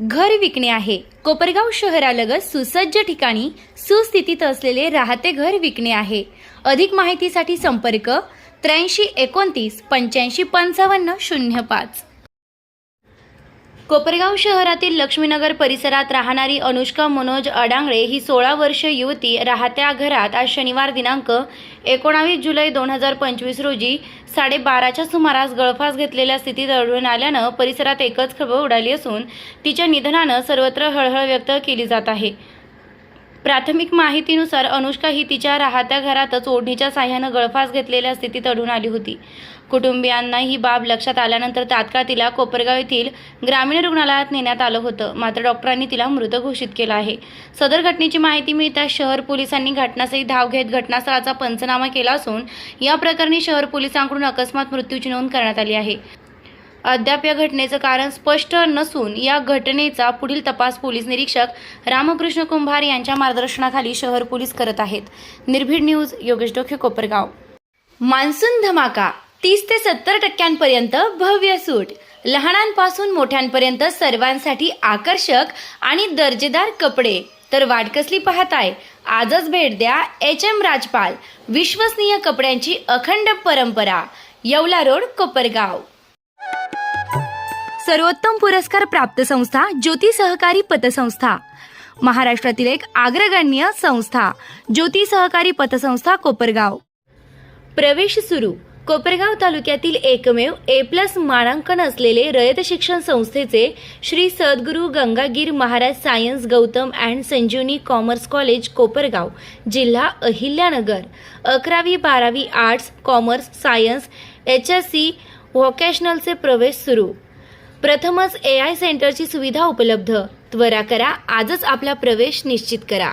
घर विकणे आहे. कोपरगाव शहरालगत सुसज्ज ठिकाणी सुस्थितीत असलेले राहते घर विकणे आहे. अधिक माहितीसाठी संपर्क त्र्याऐंशी एकोणतीस पंच्याऐंशी पंचावन्न शून्य पाच. कोपरगाव शहरातील लक्ष्मीनगर परिसरात राहणारी अनुष्का मनोज अडांगळे ही सोळा वर्ष युवती राहत्या घरात आज शनिवार दिनांक एकोणावीस जुलै दोन हजार पंचवीस रोजी साडेबाराच्या सुमारास गळफास घेतलेल्या स्थितीत आढळून आल्यानं परिसरात एकच खळबळ उडाली असून तिच्या निधनानं सर्वत्र हळहळ व्यक्त केली जात आहे. प्राथमिक माहितीनुसार अनुष्का ही तिच्या राहत्या घरातच ओढणीच्या साह्यानं गळफास घेतलेल्या स्थितीत अडून आली होती. कुटुंबियांना ही बाब लक्षात आल्यानंतर तात्काळ तिला कोपरगाव येथील ग्रामीण रुग्णालयात नेण्यात आलं होतं. मात्र डॉक्टरांनी तिला मृत घोषित केलं आहे. सदर घटनेची माहिती मिळताच शहर पोलिसांनी घटनास्थळी धाव घेत घटनास्थळाचा पंचनामा केला असून या प्रकरणी शहर पोलिसांकडून अकस्मात मृत्यूची नोंद करण्यात आली आहे. अद्याप या घटनेचं कारण स्पष्ट नसून या घटनेचा पुढील तपास पोलीस निरीक्षक रामकृष्ण कुंभार यांच्या मार्गदर्शनाखाली शहर पोलीस करत आहेत. निर्भीड न्यूज योगेश डोखे कोपरगाव. मान्सून धमाका तीस ते सत्तर टक्क्यांपर्यंत भव्य सूट. लहानांपासून मोठ्यांपर्यंत सर्वांसाठी आकर्षक आणि दर्जेदार कपडे. तर वाटकसली पाहताय? आजच भेट द्या एच एम राजपाल विश्वसनीय कपड्यांची अखंड परंपरा. येवला रोड कोपरगाव. सर्वोत्तम पुरस्कार प्राप्त संस्था ज्योती सहकारी पतसंस्था. महाराष्ट्रातील एक अग्रगण्य संस्था ज्योती सहकारी पतसंस्था कोपरगाव. प्रवेश सुरू. कोपरगाव तालुक्यातील एकमेव ए प्लस मानांकन असलेले रयत शिक्षण संस्थेचे Shri Sadguru Gangagir Maharaj science Gautam and Sanjivani commerce college Kopargaon जिल्हा अहिल्यानगर. अकरावी बारावी arts commerce science H S C व्होकेशनलचे प्रवेश सुरू. प्रथमच ए आय सेंटरची सुविधा उपलब्ध. त्वरा करा आजच आपला प्रवेश निश्चित करा.